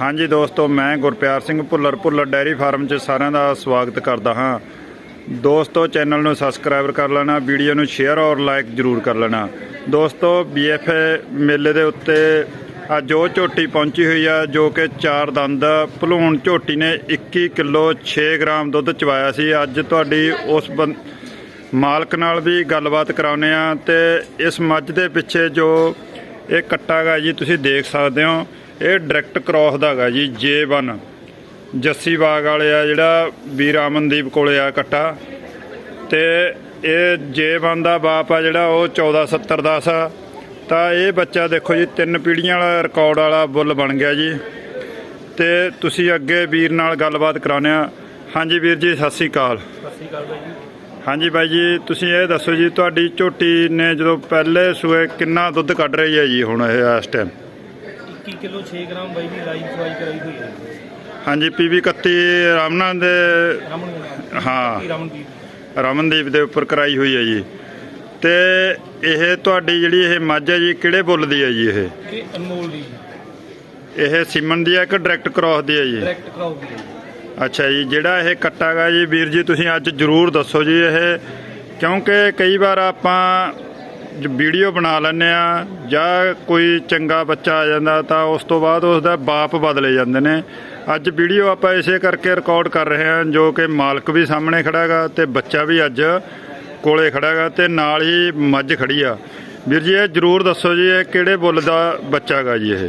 ਹਾਂਜੀ ਦੋਸਤੋ, ਮੈਂ ਗੁਰਪਿਆਰ ਸਿੰਘ ਭੁੱਲਰ ਭੁੱਲਰ ਡੈਰੀ ਫਾਰਮ 'ਚ ਸਾਰਿਆਂ ਦਾ ਸਵਾਗਤ ਕਰਦਾ ਹਾਂ। ਦੋਸਤੋ, ਚੈਨਲ ਨੂੰ ਸਬਸਕ੍ਰਾਈਬ ਕਰ ਲੈਣਾ, ਵੀਡੀਓ ਨੂੰ ਸ਼ੇਅਰ ਔਰ ਲਾਈਕ ਜ਼ਰੂਰ ਕਰ ਲੈਣਾ। ਦੋਸਤੋ, ਬੀਐਫਏ ਮੇਲੇ ਦੇ ਉੱਤੇ ਅੱਜ ਉਹ ਝੋਟੀ ਪਹੁੰਚੀ ਹੋਈ ਆ, ਜੋ ਕਿ ਚਾਰ ਦੰਦ ਭਲੂਣ ਝੋਟੀ ਨੇ 21 ਕਿਲੋ 6 ਗ੍ਰਾਮ ਦੁੱਧ ਚਵਾਇਆ ਸੀ। ਅੱਜ ਤੁਹਾਡੀ ਉਸ ਬੰ- ਮਾਲਕ ਨਾਲ ਵੀ ਗੱਲਬਾਤ ਕਰਾਉਨੇ ਆ ਤੇ ਇਸ ਮੱਝ ਦੇ ਪਿੱਛੇ ਜੋ ਇਹ ਕੱਟਾ ਗਾ ਜੀ, ਤੁਸੀਂ ਦੇਖ ਸਕਦੇ ਹੋ। ਇਹ ਡਾਇਰੈਕਟ ਕ੍ਰੋਸ ਦਾ ਹੈਗਾ ਜੀ J1 ਜੱਸੀ ਬਾਗ ਵਾਲੇ ਆ ਜਿਹੜਾ ਵੀਰ ਅਮਨਦੀਪ ਕੋਲੇ ਆ ਕੱਟਾ। ਤੇ ਇਹ J1 ਦਾ ਬਾਪ ਆ ਜਿਹੜਾ, ਉਹ 1470 ਆ। ਤਾਂ ਇਹ ਬੱਚਾ ਦੇਖੋ ਜੀ, ਤਿੰਨ ਪੀੜ੍ਹੀਆਂ ਵਾਲਾ ਰਿਕਾਰਡ ਵਾਲਾ ਬੁੱਲ ਬਣ ਗਿਆ ਜੀ। ਤੇ ਤੁਸੀਂ ਅੱਗੇ ਵੀਰ ਨਾਲ ਗੱਲਬਾਤ ਕਰਾਉਨੇ ਆ। ਹਾਂਜੀ ਵੀਰ ਜੀ, ਸਤਿ ਸ੍ਰੀ ਅਕਾਲ। ਸਤਿ ਸ਼੍ਰੀ ਅਕਾਲ ਬਾਈ ਜੀ ਹਾਂਜੀ ਬਾਈ ਜੀ, ਤੁਸੀਂ ਇਹ ਦੱਸੋ ਜੀ, ਤੁਹਾਡੀ ਝੋਟੀ ਨੇ ਜਦੋਂ ਪਹਿਲੇ ਸੂਏ ਕਿੰਨਾ ਦੁੱਧ ਕੱਢ ਰਹੀ ਹੈ ਜੀ ਹੁਣ ਇਹ ਇਸ ਟਾਈਮ 21 ਕਿਲੋ 6 ਗ੍ਰਾਮ ਬਾਈ ਦੀ ਲਾਈਵ ਸਵਾਈ ਕਰਾਈ ਹੋਈ ਹੈ? ਹਾਂਜੀ ਪੀਵੀ 31 ਰਾਮਨਾ ਦੇ ਰਮਨ ਹਾਂ। ਰਮਨਦੀਪ ਰਮਨਦੀਪ ਦੇ। ਉੱਪਰ ਕਰਾਈ ਹੋਈ ਹੈ ਜੀ। ਤੇ ਇਹ ਤੁਹਾਡੀ ਜਿਹੜੀ ਇਹ ਮੱਝ ਹੈ ਜੀ ਕਿਹੜੇ ਬੁੱਲ ਦੀ ਹੈ ਜੀ ਇਹ? ਤੇ ਅਨਮੋਲ ਦੀ। ਇਹ ਸਿਮਨ ਦੀ ਹੈ ਕਿ ਡਾਇਰੈਕਟ ਕ੍ਰਾਸ ਦੀ ਹੈ ਜੀ? ਡਾਇਰੈਕਟ ਕਰਾਉ ਦੀ। ਅੱਛਾ ਜੀ ਜਿਹੜਾ ਇਹ ਕੱਟਾ ਗਾ ਜੀ ਵੀਰ ਜੀ ਤੁਸੀਂ ਅੱਜ ਜ਼ਰੂਰ ਦੱਸੋ ਜੀ ਇਹ ਕਿਉਂਕਿ ਕਈ ਵਾਰ ਆਪਾਂ ਵੀਡੀਓ ਬਣਾ ਲੈਂਦੇ ਆ ਜਾਂ ਕੋਈ ਚੰਗਾ ਬੱਚਾ ਆ ਜਾਂਦਾ ਤਾਂ ਉਸ ਤੋਂ ਬਾਅਦ ਉਸ ਦਾ ਬਾਪ ਬਦਲੇ ਜਾਂਦੇ ਨੇ। ਅੱਜ ਵੀਡੀਓ ਆਪਾਂ ਇਸੇ ਕਰਕੇ ਰਿਕਾਰਡ ਕਰ ਰਹੇ ਹਾਂ ਜੋ ਕਿ ਮਾਲਕ ਵੀ ਸਾਹਮਣੇ ਖੜਾ ਹੈਗਾ ਤੇ ਬੱਚਾ ਵੀ ਅੱਜ ਕੋਲੇ ਖੜਾ ਹੈਗਾ ਤੇ ਨਾਲ ਹੀ ਮੱਝ ਖੜੀ ਆ। ਵੀਰ ਜੀ ਇਹ ਜ਼ਰੂਰ ਦੱਸੋ ਜੀ ਇਹ ਕਿਹੜੇ ਬੁੱਲ ਦਾ ਬੱਚਾ ਗਾ ਜੀ ਇਹ?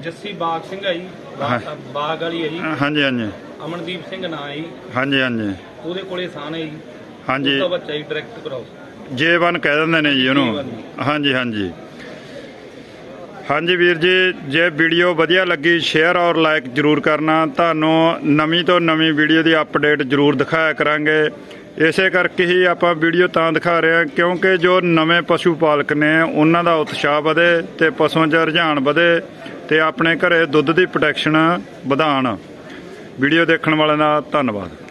ਜੱਸੀ ਬਾਗ ਸਿੰਘ ਹੈ ਜੀ ਬਾਗ- ਬਾਗ ਵਾਲੀ ਹੈ ਜੀ। ਹਾਂਜੀ ਹਾਂਜੀ। ਅਮਨਦੀਪ ਸਿੰਘ ਨਾਂ ਹੈ ਜੀ। ਹਾਂਜੀ ਹਾਂਜੀ। ਉਹਦੇ ਕੋਲੇ ਸਾਨ ਹੈ ਜੀ। ਹਾਂਜੀ। ਉਹਦਾ ਬੱਚਾ ਜੀ ਡਾਇਰੈਕਟ ਕਰਾਉ J1 ਕਹਿ ਦਿੰਦੇ ਨੇ ਜੀ ਉਹਨੂੰ। J1 ਹਾਂਜੀ ਹਾਂਜੀ। ਹਾਂਜੀ ਵੀਰ ਜੀ ਜੇ ਵੀਡੀਓ ਵਧੀਆ ਲੱਗੀ ਸ਼ੇਅਰ ਔਰ ਲਾਈਕ ਜਰੂਰ ਕਰਨਾ। ਤੁਹਾਨੂੰ ਨਵੀਂ ਤੋਂ ਨਵੀਂ ਵੀਡੀਓ ਦੀ ਅਪਡੇਟ ਜਰੂਰ ਦਿਖਾਇਆ ਕਰਾਂਗੇ। ਇਸੇ ਕਰਕੇ ਹੀ ਆਪਾਂ ਵੀਡੀਓ ਤਾਂ ਦਿਖਾ ਰਹੇ ਹਾਂ ਕਿਉਂਕਿ ਜੋ ਨਵੇਂ ਪਸ਼ੂ ਪਾਲਕ ਨੇ ਉਹਨਾਂ ਦਾ ਉਤਸ਼ਾਹ ਵਧੇ ਤੇ ਪਸ਼ੂਆਂ 'ਚ ਰੁਝਾਨ ਵਧੇ ਤੇ ਆਪਣੇ ਘਰੇ ਦੁੱਧ ਦੀ ਪ੍ਰੋਟੈਕਸ਼ਨ ਵਧਾਣ। ਵੀਡੀਓ ਦੇਖਣ ਵਾਲਿਆਂ ਦਾ ਧੰਨਵਾਦ।